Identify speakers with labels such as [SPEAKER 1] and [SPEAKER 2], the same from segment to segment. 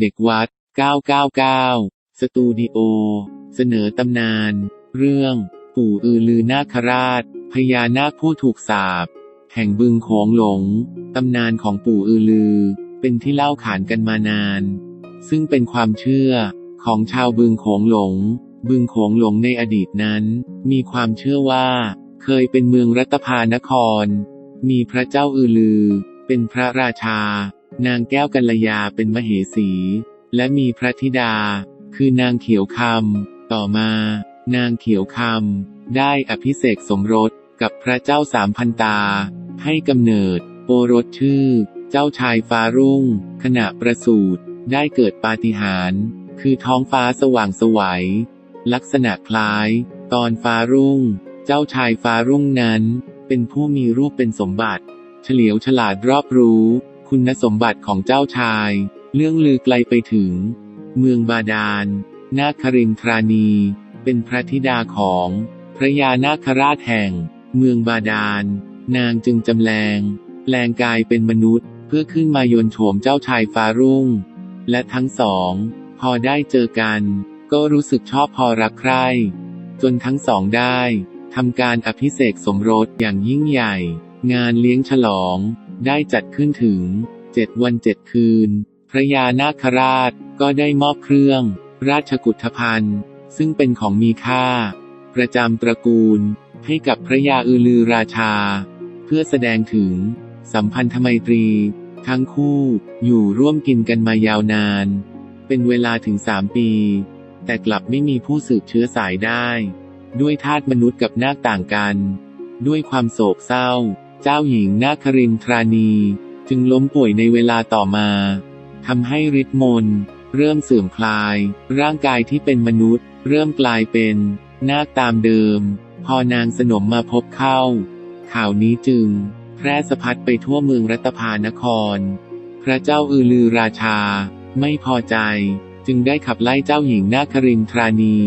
[SPEAKER 1] เด็กวัด 999 สตูดิโอ เสนอตำนาน เรื่อง ปู่อือลือนาคราช พญานาคผู้ถูกสาปแห่งบึงโขงหลง ตำนานของปู่อือลือ เป็นที่เล่าขานกันมานาน ซึ่งเป็นความเชื่อของชาวบึงโขงหลง บึงโขงหลงในอดีตนั้น มีความเชื่อว่า เคยเป็นเมืองรัตภานคร มีพระเจ้าอือลือ เป็นพระราชา นางแก้วกัลยาเป็นมเหสี และมีพระธิดา คือนางเขียวคำ ต่อมา นางเขียวคำ ได้อภิเษกสมรสกับพระเจ้าสามพันตา ให้กำเนิดโปรสชื่อ เจ้าชายฟ้ารุ่ง ขณะประสูติได้เกิดปาฏิหาริย์คือท้องฟ้าสว่างสวัย ลักษณะคล้าย ตอนฟ้ารุ่ง เจ้าชายฟ้ารุ่งนั้น เป็นผู้มีรูปเป็นสมบัติ เฉลียวฉลาดรอบรู้ คุณสมบัติของเจ้าชาย เรื่องลือไกลไปถึง เมืองบาดาล นาครินทรานี เป็นพระธิดาของพระยานาคราชแห่ง เมืองบาดาล นางจึงจำแรงแปลงกายเป็นมนุษย์ เพื่อขึ้นมายนโฉมเจ้าชายฟ้ารุ่ง และทั้งสอง พอได้เจอกัน ก็รู้สึกชอบพอรักใคร่จนทั้งสองได้ทำการอภิเษกสมรสอย่างยิ่งใหญ่ งานเลี้ยงฉลอง ได้จัดขึ้นถึงเจ็ดวันเจ็ดคืน พระยานาคราชก็ได้มอบเครื่อง ราชกุฏภัณฑ์ ซึ่งเป็นของมีค่า ประจำตระกูล ให้กับพระยาอือลือราชา เพื่อแสดงถึง สัมพันธไมตรี ทั้งคู่อยู่ร่วมกินกันมายาวนาน เป็นเวลาถึงสามปี แต่กลับไม่มีผู้สืบเชื้อสายได้ ด้วยธาตุมนุษย์กับนาคต่างกัน ด้วยความโศกเศร้า เจ้าหญิงนาครินทรานี จึงล้มป่วยในเวลาต่อมาทำให้ฤทธิ์มนเริ่มเสื่อมคลาย ร่างกายที่เป็นมนุษย์ เริ่มกลายเป็นนาคตามเดิม พอนางสนมมาพบเข้า ข่าวนี้จึง แพร่สะพัดไปทั่วเมืองรัตภานคร พระเจ้าอือลือราชา ไม่พอใจ จึงได้ขับไล่เจ้าหญิงนาครินทรานี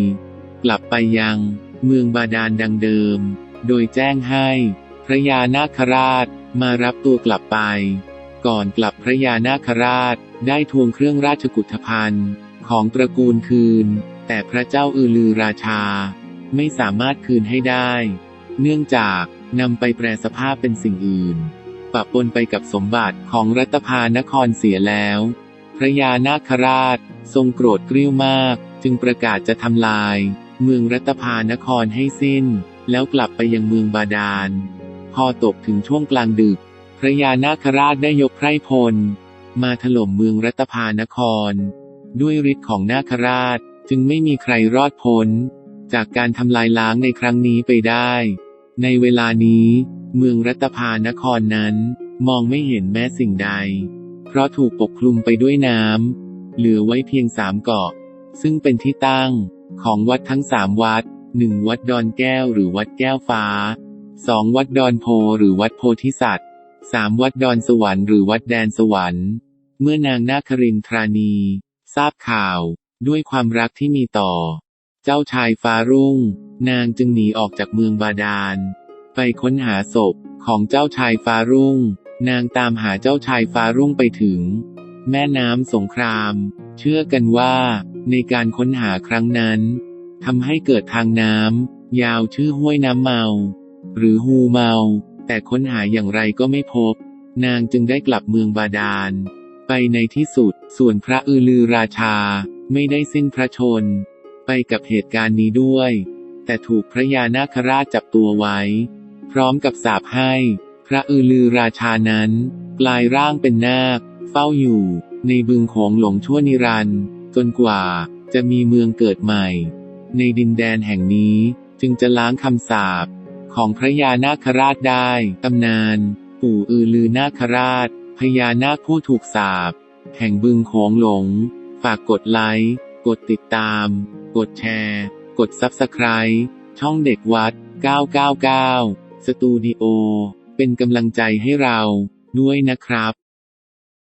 [SPEAKER 1] กลับไปยัง เมืองบาดาลดังเดิม โดยแจ้งให้ พระยานาคราช มารับตัวกลับไป ก่อนกลับพระยานาคราชได้ทวงเครื่องราชกุฏภัณฑ์ ของตระกูลคืน แต่พระเจ้าอือลือราชา ไม่สามารถคืนให้ได้ เนื่องจากนำไปแปลสภาพเป็นสิ่งอื่น ปะปนไปกับสมบัติของรัตภานครเสียแล้ว พระยานาคราช ทรงโกรธกริ้วมาก จึงประกาศจะทำลาย เมืองรัตภานครให้สิ้น แล้วกลับไปยังเมืองบาดาล พอตกถึงช่วงกลางดึก พระยานาคราชได้ยกไพรพล มาถล่มเมืองรัตภานคร ด้วยฤทธิ์ของนาคราชจึงไม่มีใครรอดพ้น จากการทำลายล้างในครั้งนี้ไปได้ ในเวลานี้ เมืองรัตภานครนั้น มองไม่เห็นแม้สิ่งใด เพราะถูกปกคลุมไปด้วยน้ำเหลือไว้เพียงสามเกาะ ซึ่งเป็นที่ตั้งของวัดทั้งสามวัดหนึ่งวัดดอนแก้วหรือวัดแก้วฟ้า สองวัดดอนโพหรือวัดโพธิสัตว์สามวัดดอนสวรรค์หรือวัดแดนสวรรค์ เมื่อนางนาครินทรานี ทราบข่าว ด้วยความรักที่มีต่อ เจ้าชายฟ้ารุ่ง นางจึงหนีออกจากเมืองบาดาล ไปค้นหาศพของเจ้าชายฟ้ารุ่ง นางตามหาเจ้าชายฟ้ารุ่งไปถึง แม่น้ำสงคราม เชื่อกันว่า ในการค้นหาครั้งนั้นทำให้เกิดทางน้ำยาวชื่อห้วยน้ำเมา หรือฮูเมา แต่ค้นหาอย่างไรก็ไม่พบ นางจึงได้กลับเมืองบาดาล ไปในที่สุด ส่วนพระอือลือราชา ไม่ได้สิ้นพระชน ไปกับเหตุการณ์นี้ด้วย แต่ถูกพระยานาคราชจับตัวไว้ พร้อมกับสาปให้ พระอือลือราชานั้น กลายร่างเป็นนาค เฝ้าอยู่ ในบึงโขงหลงชั่วนิรันดร์จนกว่าจะมีเมืองเกิดใหม่ ในดินแดนแห่งนี้จึงจะล้างคำสาป ของพระยานาคราชได้ ตำนาน ปู่อือลือนาคราช พญานาคผู้ถูกสาบ แห่งบึงโขงหลง ฝากกดไลค์ กดติดตาม กดแชร์ กดซับสไคร b ์ช่องเด็กวัด 999 สตูดิโอ เป็นกำลังใจให้เรา ด้วยนะครับ